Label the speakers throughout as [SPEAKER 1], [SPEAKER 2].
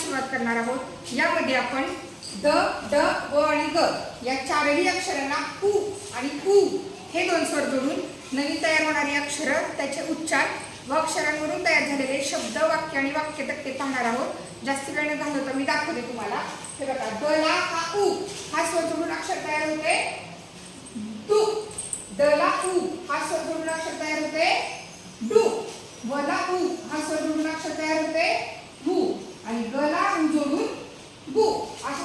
[SPEAKER 1] सुरुवात करणार आहोत. यामध्ये आपण द ड व आणि ग या चारही अक्षरांना उ आणि उ हे दोन स्वर जोडून नवीन तयार होणारी अक्षरं त्याचे उच्चार व अक्षरांवरून तयार झालेले शब्द वाक्य आणि वाक्य तक्ते पाहणार आहोत. जास्त वेळ न घालवता मी दाखवते तुम्हाला. हे बघा द ला हा उ. हा स्वर जोडून अक्षर तयार होते. तू. दला उ. हा स्वर जोडून अक्षर तयार होते डू वला उ हा स्वर जोडून अक्षर तयार होते हु आणि गला उ जोडून गु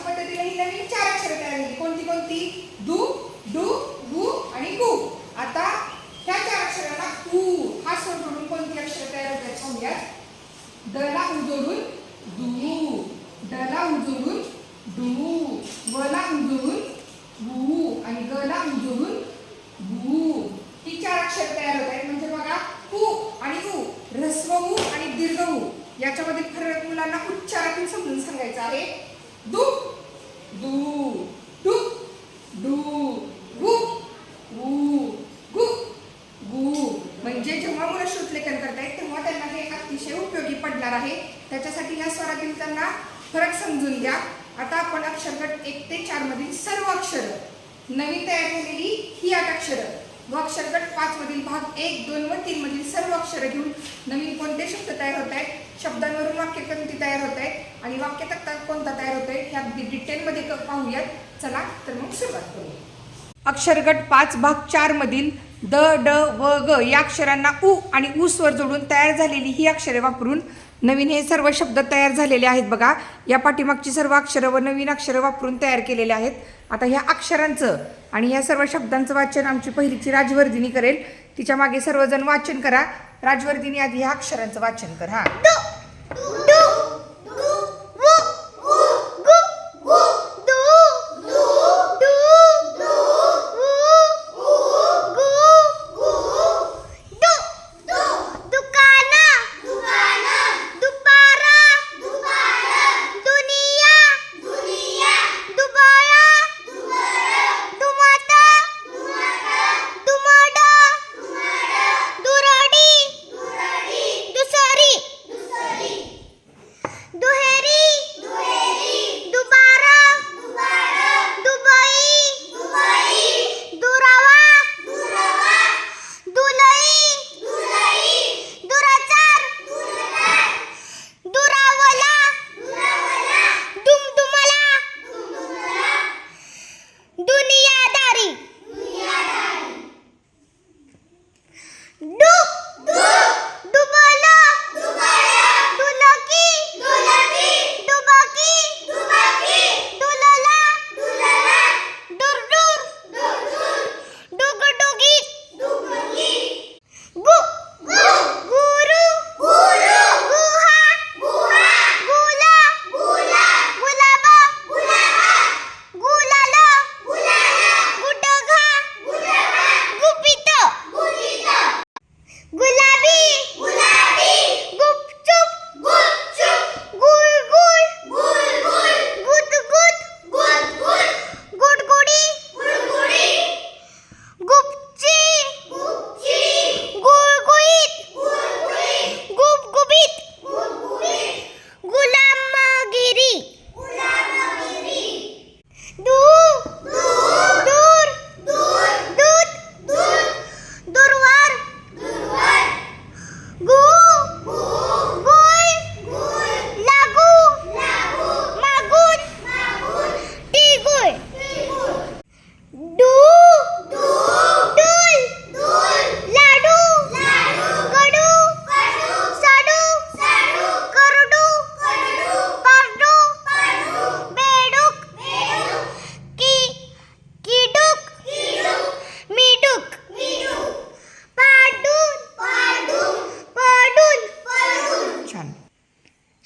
[SPEAKER 1] अशा पद्धतीने ही नवीन चार अक्षर तयार झाली. कोणती कोणती? दू डू गु आणि गु आता ह्या चार अक्षराला उ हा स्वर जोडून कोणती अक्षर तयार होतात पाहूयात. दला उ जोडून दू डला उ जोडून डू वला उ जोडून आणि गला उ जोडून वू ही चार अक्षर तयार होत आहेत. म्हणजे बघा कु आणि उ ह्रस्व उ आणि दीर्घ उ. याच्यामध्ये फरक मुलांना उच्चारातून समजून सांगायचं आहे. दु दू डू डू गु गु गु गु म्हणजे जेव्हा मुलं श्रुतलेखन करतायत तेव्हा त्यांना हे अतिशय उपयोगी पडणार आहे. त्याच्यासाठी ह्या स्वरातील त्यांना फरक समजून घ्या. आता आपण अक्षरगट एक ते चार मधील सर्व अक्षरं. नवीन तयार झालेली ही आठ अक्षरं. व अक्षरगट पाच मधील भाग एक दोन व तीन मधील सर्व अक्षरं घेऊन नवीन कोणते शब्द तयार होत आहेत शब्दांवरून वाक्य कोणती तयार होत आहे आणि वाक्य तक्ता कोणता तयार होतोय ह्या अगदी डिटेलमध्ये क- पाहूयात. चला तर मग सुरुवात करूया. अक्षरगट पाच भाग चार मधील द ड व ग या अक्षरांना उ आणि ऊ स्वर जोडून तयार झालेली ही अक्षरे वापरून नवीन हे सर्व शब्द तयार झालेले आहेत बघा. या पाठीमागची सर्व अक्षरं व नवीन अक्षरं वापरून तयार केलेले आहेत. आता ह्या अक्षरांचं आणि ह्या सर्व शब्दांचं वाचन आमची पहिलीची राजवर्धिनी करेल. तिच्यामागे सर्वजण वाचन करा. राजवर्धिनी आधी ह्या अक्षरांचं वाचन कर.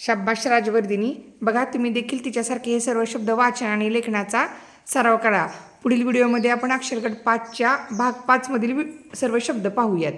[SPEAKER 1] शाबाश राजवर्धिनी बघा तुम्ही देखील तिच्यासारखे हे सर्व शब्द वाचन आणि लेखनाचा सराव करा. पुढील व्हिडिओमध्ये आपण अक्षरगट पाचच्या भाग पाचमधील सर्व शब्द पाहूयात.